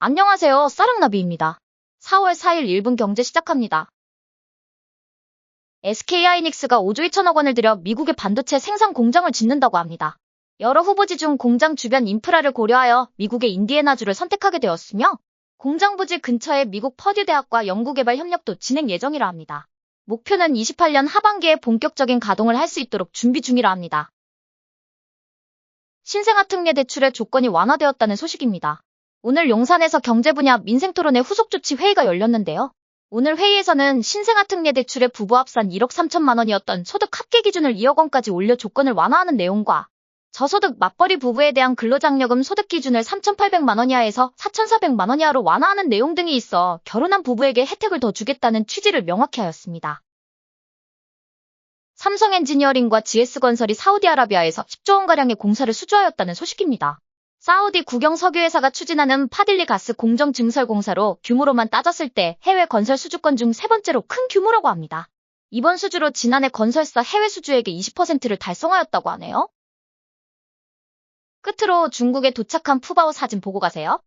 안녕하세요. 싸랑나비입니다. 4월 4일 1분 경제 시작합니다. SK하이닉스가 5조 2천억 원을 들여 미국의 반도체 생산 공장을 짓는다고 합니다. 여러 후보지 중 공장 주변 인프라를 고려하여 미국의 인디애나주를 선택하게 되었으며 공장 부지 근처에 미국 퍼듀 대학과 연구개발 협력도 진행 예정이라 합니다. 목표는 28년 하반기에 본격적인 가동을 할 수 있도록 준비 중이라 합니다. 신생아 특례 대출의 조건이 완화되었다는 소식입니다. 오늘 용산에서 경제 분야 민생토론회 후속 조치 회의가 열렸는데요. 오늘 회의에서는 신생아 특례 대출의 부부 합산 1억 3천만 원이었던 소득 합계 기준을 2억 원까지 올려 조건을 완화하는 내용과 저소득 맞벌이 부부에 대한 근로장려금 소득 기준을 3,800만 원 이하에서 4,400만 원 이하로 완화하는 내용 등이 있어 결혼한 부부에게 혜택을 더 주겠다는 취지를 명확히 하였습니다. 삼성 엔지니어링과 GS건설이 사우디아라비아에서 10조 원가량의 공사를 수주하였다는 소식입니다. 사우디 국영 석유회사가 추진하는 파딜리 가스 공정 증설 공사로 규모로만 따졌을 때 해외 건설 수주권 중 세 번째로 큰 규모라고 합니다. 이번 수주로 지난해 건설사 해외 수주액의 20%를 달성하였다고 하네요. 끝으로 중국에 도착한 푸바오 사진 보고 가세요.